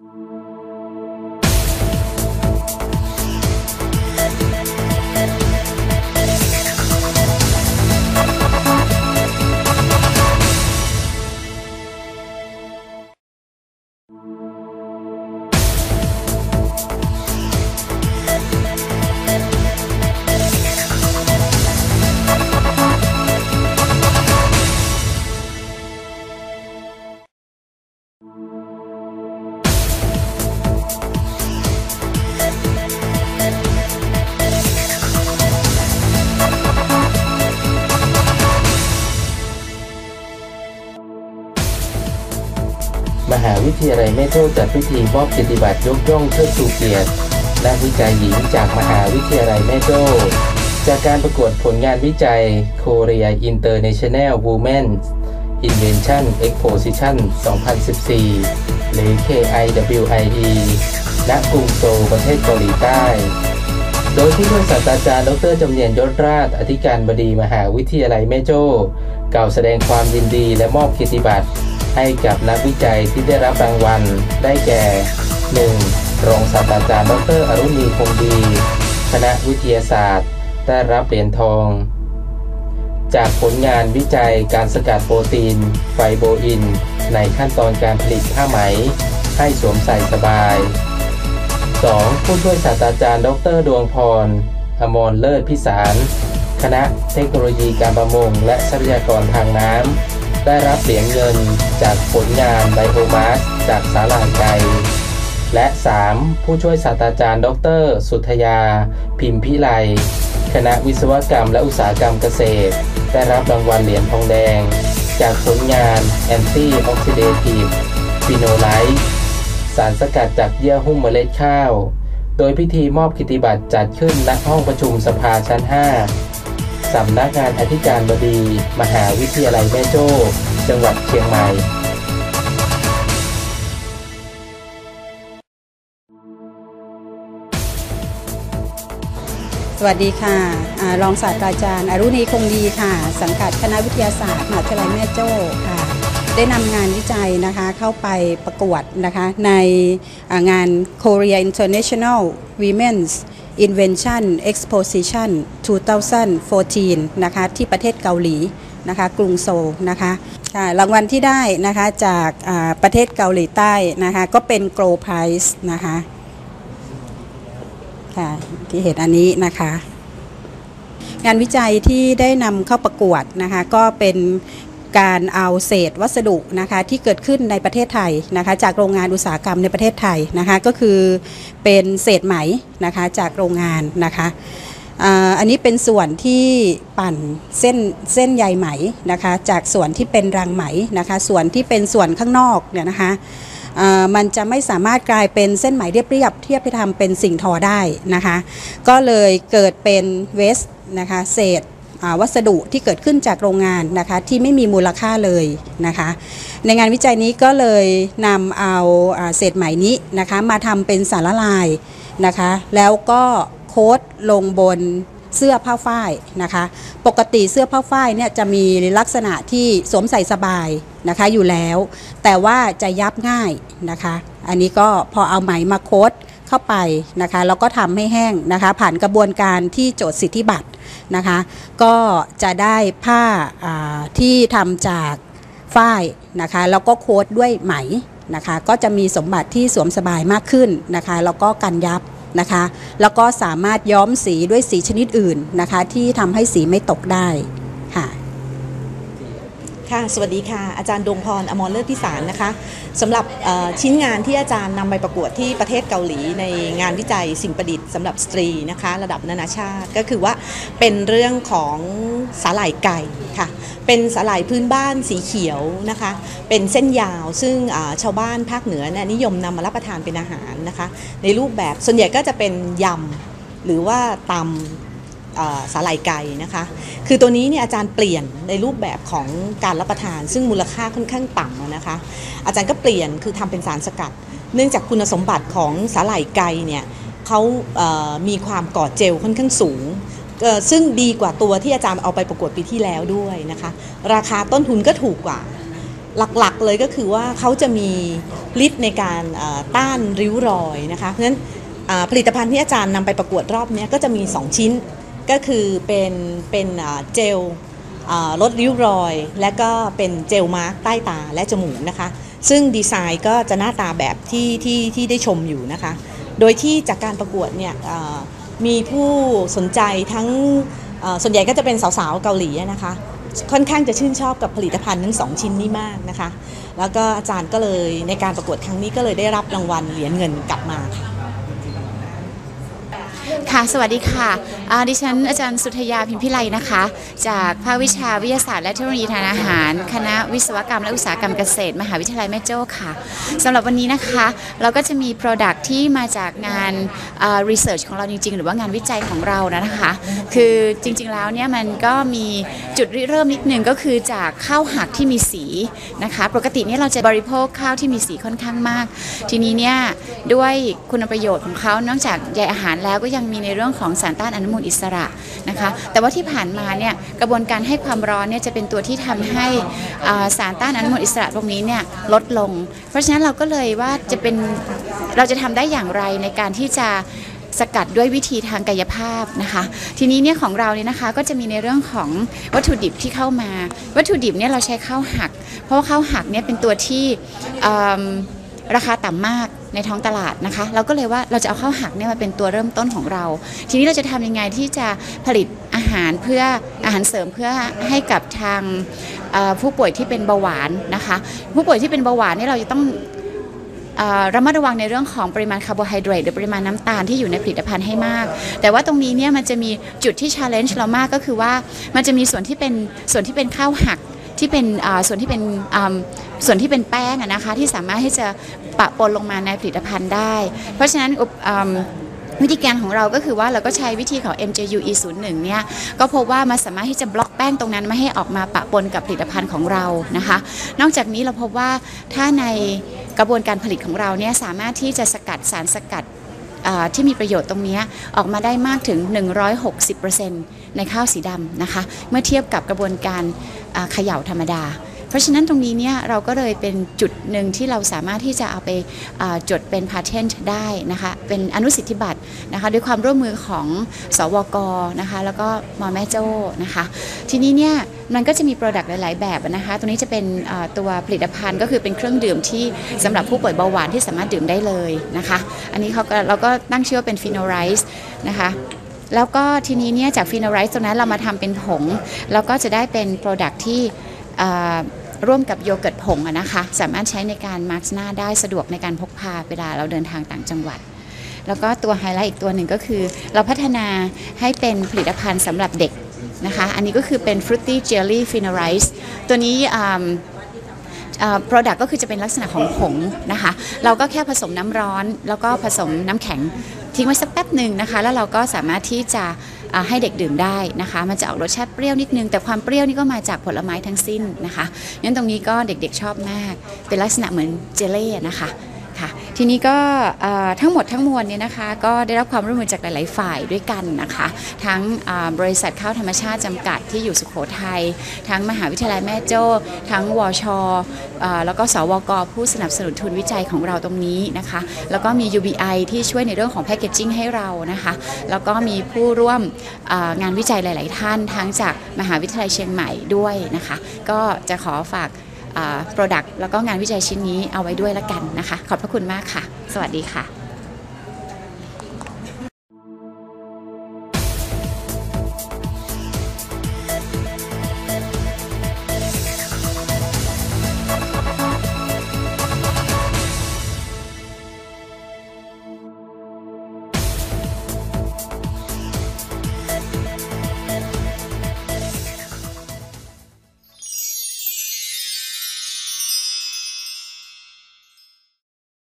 ม หาวิทยาลัยแม่โจ้จัดพิธีมอบเกียรติบัตรยกย่องเชิดชูเกียรตินักวิจัยหญิงจากมหาวิทยาลัยแม่โจ้จากการประกวดผลงานวิจัย Korea International Women Invention Exposition 2014 หรือ KIWIE ณ กรุงโซลประเทศเกาหลีใต้ โดยผู้ช่วยศาสตราจารย์ดรจำเนียนยศราช อธิการบดีมหาวิทยาลัยแม่โจ้ กล่าวแสดงความยินดีและมอบเกียรติบัตร ให้กับนักวิจัยที่ได้รับรางวัล ได้แก่ 1. รองศาสตราจารย์ ดร อรุณีคงดี คณะวิทยาศาสตร์ ได้รับเหรียญทอง จากผลงานวิจัยการสกัดโปรตีน ไฟโบอิน ในขั้นตอนการผลิตผ้าไหม ให้สวมใส่สบาย 2. ผู้ช่วยศาสตราจารย์ ดร ดวงพร อมรเลิศพิสาร คณะเทคโนโลยีการประมง และทรัพยากรทางน้ำ ได้รับเหรียญเงินจากผลงานไบโอมาสจากสาหร่ายไก่และ 3. ผู้ช่วยศาสตราจารย์ ดร สุทยา พิมพิไล คณะวิศวกรรมและอุตสาหกรรมเกษตร ได้รับรางวัลเหรียญทองแดง จากผลงาน Anti Oxidative Phenolite สารสกัดจากเยื่อหุ้มเมล็ดข้าว โดยพิธีมอบกิตติบัตรจัดขึ้นณห้องประชุมสภาชั้น 5 สำนักงานอธิการบดี มหาวิทยาลัยแม่โจ้ จังหวัดเชียงใหม่สวัสดีค่ะอารองศาสตราจารย์ อรุณีคงดีค่ะ สังกัดคณะวิทยาศาสตร์มหาวิทยาลัยแม่โจ้ค่ะ ได้นำงานวิจัยนะคะเข้าไปประกวดนะคะในงาน Korea International Women's Invention Exposition 2014 นะคะที่ประเทศเกาหลีนะคะกรุงโซลนะคะค่ะรางวัลที่ได้นะคะจากประเทศเกาหลีใต้นะคะก็เป็น Grow Prize นะคะค่ะที่เห็นอันนี้นะคะงานวิจัยที่ได้นำเข้าประกวดนะคะก็เป็น การเอาเศษวัสดุนะคะที่เกิดขึ้นในประเทศไทยนะคะจากโรงงานอุตสาหกรรมในประเทศไทยนะคะก็คือเป็นเศษไหมนะคะจากโรงงานนะคะอันนี้เป็นส่วนที่ปั่นเส้นเส้นใยไหมนะคะจากส่วนที่เป็นรังไหมนะคะส่วนที่เป็นส่วนข้างนอกเนี่ยนะคะมันจะไม่สามารถกลายเป็นเส้นไหมเรียบๆเทียบไปทำเป็นสิ่งทอได้นะคะก็เลยเกิดเป็นเวสนะคะเศษ วัสดุที่เกิดขึ้นจากโรงงานนะคะที่ไม่มีมูลค่าเลยนะคะ ในงานวิจัยนี้ก็เลยนำเอาเศษไหมนี้นะคะมาทำเป็นสารละลายนะคะ แล้วก็โค้ดลงบนเสื้อผ้าฝ้ายนะคะ ปกติเสื้อผ้าฝ้ายเนี่ยจะมีลักษณะที่สวมใส่สบายนะคะอยู่แล้ว แต่ว่าจะยับง่ายนะคะ อันนี้ก็พอเอาไหมมาโค้ดเข้าไปนะคะแล้วก็ทำให้แห้งนะคะ ผ่านกระบวนการที่โจทย์สิทธิบัตร นะคะ ก็จะได้ผ้าาที่ทำจากฝ้ายนะคะแล้วก็โค้ดด้วยไหมนะคะก็จะมีสมบัติที่สวมสบายมากขึ้นนะคะแล้วก็กันยับนะคะแล้วก็สามารถย้อมสีด้วยสีชนิดอื่นนะคะที่ทำให้สีไม่ตกได้ค่ะ ค่ะ สวัสดีค่ะ อาจารย์ดวงพร อมรเลิศพิสารนะคะสำหรับชิ้นงานที่อาจารย์นำไปประกวดที่ประเทศเกาหลีในงานวิจัยสิ่งประดิษฐ์สำหรับสตรีนะคะ ระดับนานาชาติก็คือว่าเป็นเรื่องของสาหร่ายไก่ค่ะ เป็นสาหร่ายพื้นบ้านสีเขียวนะคะ เป็นเส้นยาวซึ่งชาวบ้านภาคเหนือนิยมนำมารับประทานเป็นอาหารนะคะ ในรูปแบบส่วนใหญ่ก็จะเป็นยำหรือว่าตำ สาหร่ายไก่นะคะ คือตัวนี้เนี่ยอาจารย์เปลี่ยนในรูปแบบของการรับประทาน ซึ่งมูลค่าค่อนข้างต่ำนะคะ อาจารย์ก็เปลี่ยนคือทำเป็นสารสกัด เนื่องจากคุณสมบัติของสาหร่ายไก่เนี่ยเขาเอ่อมีความก่อเจลค่อนข้างสูง ซึ่งดีกว่าตัวที่อาจารย์เอาไปประกวดปีที่แล้วด้วยนะคะ ราคาต้นทุนก็ถูกกว่า หลักๆเลยก็คือว่าเขาจะมีฤทธิ์ในการต้านริ้วรอยนะคะ เพราะฉะนั้นผลิตภัณฑ์ที่อาจารย์นำไปประกวดรอบนี้ก็จะมี 2 ชิ้น ก็คือเป็นเป็นเจลลดริ้วรอย และก็เป็นเจลมาร์กใต้ตาและจมูกนะคะ ซึ่งดีไซน์ก็จะหน้าตาแบบที่ที่ที่ได้ชมอยู่นะคะ โดยที่จากการประกวดเนี่ยมีผู้สนใจทั้งส่วนใหญ่ก็จะเป็นสาวๆเกาหลีนะคะ ค่อนข้างจะชื่นชอบกับผลิตภัณฑ์ทั้งสองชิ้นนี้มากนะคะ แล้วก็อาจารย์ก็เลยในการประกวดครั้งนี้ก็เลยได้รับรางวัลเหรียญเงินกลับมาค่ะ ค่ะ สวัสดีค่ะดิฉันอาจารย์สุธยาพิมพิไลนะคะ จากภาควิชาวิทยาศาสตร์และเทคโนโลยีทางอาหาร คณะวิศวกรรมและอุตสาหกรรมเกษตร มหาวิทยาลัยแม่โจ้ค่ะสำหรับวันนี้นะคะ เราก็จะมี Product ที่มาจากงานอ่า Research ของเราจริงๆ หรือว่างานวิจัยของเรานะคะ คือจริงๆแล้วเนี่ยมันก็มีจุดริเริ่มนิดนึงก็คือจากข้าวหักที่มีสีนะคะ ปกติเนี่ยเราจะบริโภคข้าวที่มีสีค่อนข้างมาก ทีนี้เนี่ยด้วยคุณประโยชน์ของเขานอกจากใยอาหารแล้วก็ยังมีในเรื่องของสารต้านอนุมูลอิสระนะคะแต่ว่าที่ผ่านมาเนี่ยกระบวนการให้ความร้อนเนี่ยจะเป็นตัวที่ทำให้สารต้านอนุมูลอิสระตรงนี้เนี่ยลดลง เพราะฉะนั้นเราก็เลยว่าจะเป็นเราจะทำได้อย่างไรในการที่จะสกัดด้วยวิธีทางกายภาพนะคะ ทีนี้เนี่ยของเราเนี่ยนะคะก็จะมีในเรื่องของวัตถุดิบที่เข้ามา วัตถุดิบเนี่ยเราใช้ข้าวหัก เพราะว่าข้าวหักเนี่ยเป็นตัวที่ ราคาต่ำมากในท้องตลาดนะคะ เราก็เลยว่าเราจะเอาข้าวหักเนี่ยมาเป็นตัวเริ่มต้นของเรา ทีนี้เราจะทำยังไงที่จะผลิตอาหารเพื่ออาหารเสริมเพื่อให้กับทางผู้ป่วยที่เป็นเบาหวานนะคะ ผู้ป่วยที่เป็นเบาหวานนี่เราจะต้องระมัดระวังในเรื่องของปริมาณคาร์โบไฮเดรตหรือปริมาณน้ำตาลที่อยู่ในผลิตภัณฑ์ให้มาก แต่ว่าตรงนี้เนี่ยมันจะมีจุดที่ challenge เรามากก็คือว่ามันจะมีส่วนที่เป็นส่วนที่เป็นข้าวหักที่เป็นส่วนที่เป็น ส่วนที่เป็นแป้งนะคะที่สามารถที่จะปะปนลงมาในผลิตภัณฑ์ได้ เพราะฉะนั้นวิธีการของเราก็คือว่าเราก็ใช้วิธีของ MJU E01 เนี่ยก็พบว่ามันสามารถที่จะบล็อกแป้งตรงนั้นไม่ให้ออกมาปะปนกับผลิตภัณฑ์ของเรานะคะ นอกจากนี้เราพบว่าถ้าในกระบวนการผลิตของเราเนี่ยสามารถที่จะสกัดสารสกัดที่มีประโยชน์ตรงนี้ออกมาได้มากถึง 160%ในข้าวสีดำนะคะ เมื่อเทียบกับกระบวนการเขย่าธรรมดา ราะฉะนั้นตรงนี้เนี่ยเราก็เลยเป็นจุดหนึ่งที่เราสามารถที่จะเอาไปจดเป็น patent ได้นะคะเป็นอนุสิทธิบัตรนะคะด้วยความร่วมมือของสวกนะคะแล้วก็มอแม่โจ้นะคะทีนี้เนี่ยมันก็จะมี Product หลาย ๆ แบบนะคะตัวนี้จะเป็นตัวผลิตภัณฑ์ก็คือเป็นเครื่องดื่มที่สำหรับผู้ป่วยเบาหวานที่สามารถดื่มได้เลยนะคะ อันนี้เขาก็เราก็ตั้งชื่อว่าเป็นฟีโนไรส์นะคะแล้วก็ทีนี้เนี่ยจากฟีโนไรส์ตรงนั้นเรามาทำเป็นผง แล้วก็จะได้เป็น Product ที่ ร่วมกับโยเกิร์ตผงนะคะ สามารถใช้ในการมาร์กหน้าได้สะดวกในการพกพาเวลาเราเดินทางต่างจังหวัด แล้วก็ตัวไฮไลท์อีกตัวหนึ่งก็คือ เราพัฒนาให้เป็นผลิตภัณฑ์สำหรับเด็กนะคะ อันนี้ก็คือเป็น Fruity Jelly f i n o r i z e ตัวนี้อ่าโปรดักต์ก็คือจะเป็นลักษณะของผงนะคะ เราก็แค่ผสมน้ำร้อน แล้วก็ผสมน้ำแข็งทิ้งไว้สักแป๊บหนึ่งนะคะ แล้วเราก็สามารถที่จะ ให้เด็กดื่มได้นะคะ มันจะออกรสชาติเปรี้ยวนิดนึง แต่ความเปรี้ยวนี่ก็มาจากผลไม้ทั้งสิ้นนะคะงั้นตรงนี้ก็เด็กๆชอบมาก เป็นลักษณะเหมือนเจลเล่นะคะค่ะ ทีนี้ก็ทั้งหมดทั้งมวลเนี่ยนะคะก็ได้รับความร่วมมือจากหลาย ๆ ฝ่ายด้วยกันนะคะ ทั้งบริษัทข้าวธรรมชาติจำกัดที่อยู่สุโขทัยทั้งมหาวิทยาลัยแม่โจ้ ทั้งวชแล้วก็สวกผู้สนับสนุนทุนวิจัยของเราตรงนี้นะคะ แล้วก็มี UBI ที่ช่วยในเรื่องของแพ c เกจจิ้งให้เรานะคะ แล้วก็มีผู้ร่วมงานวิจัยหลาย ๆ ท่าน ทั้งจากมหาวิทยาลัยเชียงใหม่ด้วยนะคะ ก็จะขอฝาก โปรดักต์แล้วก็งานวิจัยชิ้นนี้เอาไว้ด้วยละกันนะคะ ขอบพระคุณมากค่ะ สวัสดีค่ะ